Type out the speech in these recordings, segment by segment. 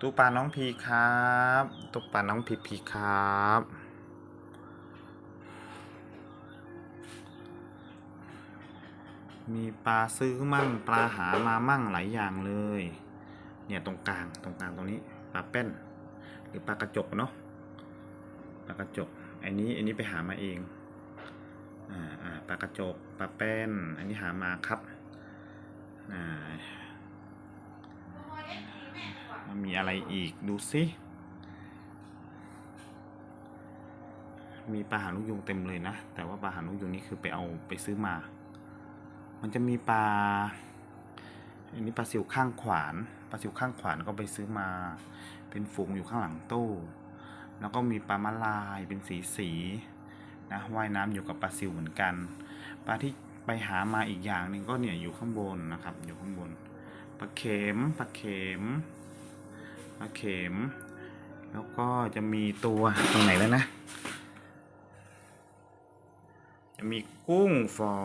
ตู้ปลาน้องพีครับตู้ปลาน้องพีพีครับมีปลาซื้อมั่งปลาหามามั่งหลายอย่างเลย เนี่ยตรงกลางตรงกลางตรงนี้ปลาแป้น หรือปลากระจกเนาะปลากระจกอันนี้อันนี้ไปหามาเองอ่าอ่าปลากระจกปลาแป้น อันนี้หามาครับอ่า มีอะไรอีกดูสิ มีปลาหางนกยุงเต็มเลยนะ แต่ว่าปลาหางนกยุงนี่คือไปเอาไปซื้อมา มันจะมีปลา อันนี้ปลาซิวข้างขวาน ปลาซิวข้างขวานก็ไปซื้อมา เป็นฝูงอยู่ข้างหลังตู้ แล้วก็มีปลามาลายเป็นสีสีนะว่ายน้ำอยู่กับปลาซิวเหมือนกัน ปลาที่ไปหามาอีกอย่างหนึ่งก็เนี่ยอยู่ข้างบนนะครับ อยู่ข้างบนปลาเข็มปลาเข็ม ปลาเข็ม แล้วก็จะมีตัวตรงไหนแล้วนะ จะมีกุ้งฝอ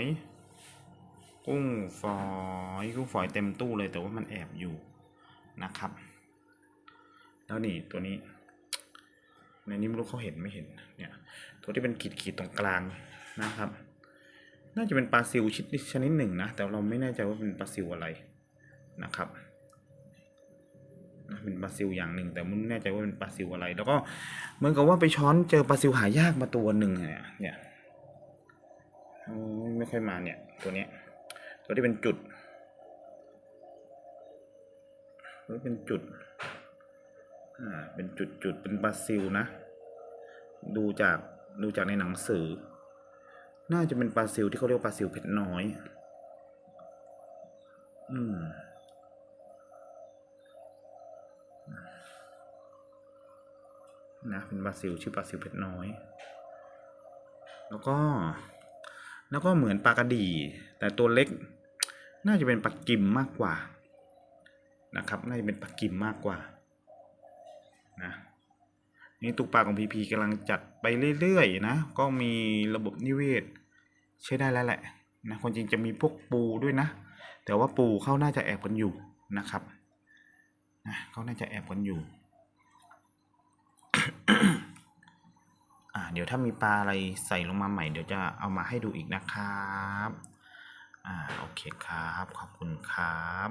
ย กุ้งฝอย กุ้งฝอยเต็มตู้เลยแต่ว่ามันแอบอยู่นะครับ แล้วนี่ตัวนี้ ในนี้ไม่รู้เขาเห็นไม่เห็นเนี่ยตัวที่เป็นขีดๆตรงกลางนะครับ น่าจะเป็นปลาซิวชิดชนิดหนึ่งนะ แต่เราไม่แน่ใจว่าเป็นปลาซิวอะไรนะครับ นะเป็นปลาซิวอย่างหนึ่งแต่ไม่แน่ใจว่าเป็นปลาซิวอะไร แล้วก็เหมือนกับว่าไปช้อนเจอปลาซิวหายากมาตัวหนึ่งเนี่ยเนี่ยไม่ค่อยมาเนี่ย ตัวเนี้ย ตัวที่เป็นจุดตัวที่เป็นจุดอ่าเป็นจุดจุดเป็นปลาซิลนะ ดูจากดูจากในหนังสือ น่าจะเป็นปลาซิลที่เขาเรียกปลาซิลเผ็ดน้อย อืม นะเป็นปลาซิลชื่อปลาซิลเผ็ดน้อย แล้วก็ แล้วก็เหมือนปลากระดี แต่ตัวเล็ก น่าจะเป็นปลากิมมากกว่า นะครับ น่าจะเป็นปลากิมมากกว่า นะนี่ตุกปลาของพีพีกำลังจัดไปเรื่อยๆนะ ก็มีระบบนิเวศ ใช้ได้แล้วแหละนะคนจริงจะมีพวกปูด้วยนะ แต่ว่าปูเขาน่าจะแอบกันอยู่นะครับนะเขาน่าจะแอบกันอยู่ อ่า เดี๋ยวถ้ามีปลาอะไรใส่ลงมาใหม่เดี๋ยวจะเอามาให้ดูอีกนะครับ อ่า โอเคครับ ขอบคุณครับ